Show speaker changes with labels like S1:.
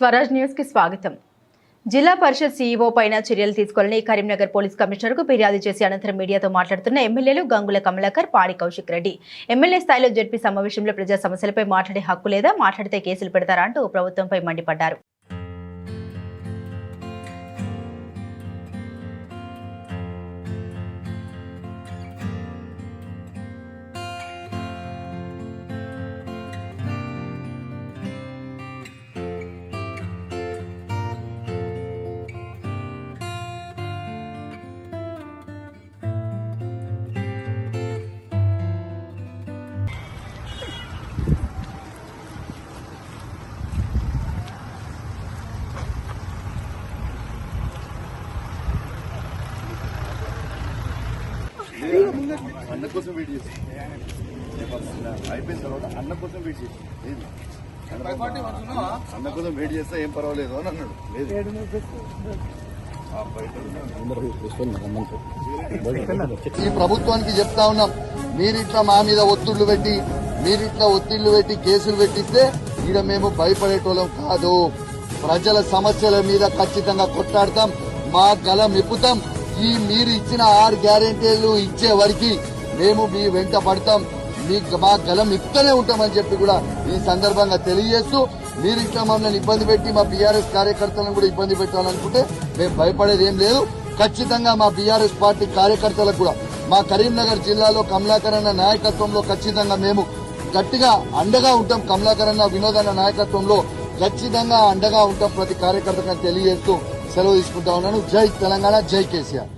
S1: స్వరాజ్ న్యూస్కి స్వాగతం. జిల్లా పరిషత్ సీఈఓ పైన చర్యలు తీసుకోవాలని కరీంనగర్ పోలీస్ కమిషనర్కు ఫిర్యాదు చేసి అనంతరం మీడియాతో మాట్లాడుతున్న ఎమ్మెల్యేలు గంగుల కమలాకర్ పాడి కౌశిక్ రెడ్డి. ఎమ్మెల్యే స్థాయిలో జడ్పీ సమావేశంలో ప్రజా సమస్యలపై మాట్లాడే హక్కు లేదా మాట్లాడితే కేసులు పెడతారా అంటూ ప్రభుత్వంపై మండిపడ్డారు.
S2: అన్న కోసం వెయిట్ చేసి. అయిపోయిన తర్వాత అన్న కోసం వెయిట్ చేసి. లేదు అన్న కోసం వెయిట్ చేస్తే ఏం పర్వాలేదు అని అన్నాడు. లేదు. ఈ ప్రభుత్వానికి చెప్తా ఉన్నాం. మీరిట్లా మా మీద ఒత్తిళ్ళు పెట్టి మీరిట్లా ఒత్తిళ్ళు పెట్టి కేసులు పెట్టిస్తే ఈడ మేము భయపడేటోళ్ళం కాదు. ప్రజల సమస్యల మీద ఖచ్చితంగా కొట్లాడతాం. మా గలం ఇప్పుతాం ఈ మీరు ఇచ్చిన ఆరు గ్యారెంటీలు ఇచ్చే వరకు మేము మీ వెంట పడతాం. మీ మా గలం ఇప్పుతూనే ఉంటామని చెప్పి కూడా ఈ సందర్భంగా తెలియజేస్తూ మీరు ఇట్లా మమ్మల్ని ఇబ్బంది పెట్టి మా బీఆర్ఎస్ కార్యకర్తలను కూడా ఇబ్బంది పెట్టాలనుకుంటే మేము భయపడేది ఏం లేదు. ఖచ్చితంగా మా బీఆర్ఎస్ పార్టీ కార్యకర్తలకు కూడా మా కరీంనగర్ జిల్లాలో కమలాకర్ అన్న నాయకత్వంలో ఖచ్చితంగా మేము గట్టిగా అండగా ఉంటాం. కమలాకర్ అన్న వినోద్ అన్న నాయకత్వంలో ఖచ్చితంగా అండగా ఉంటాం ప్రతి కార్యకర్తగా తెలియజేస్తూ సెలవు తీసుకుంటా ఉన్నాను. జై తెలంగాణ జై కేసీఆర్.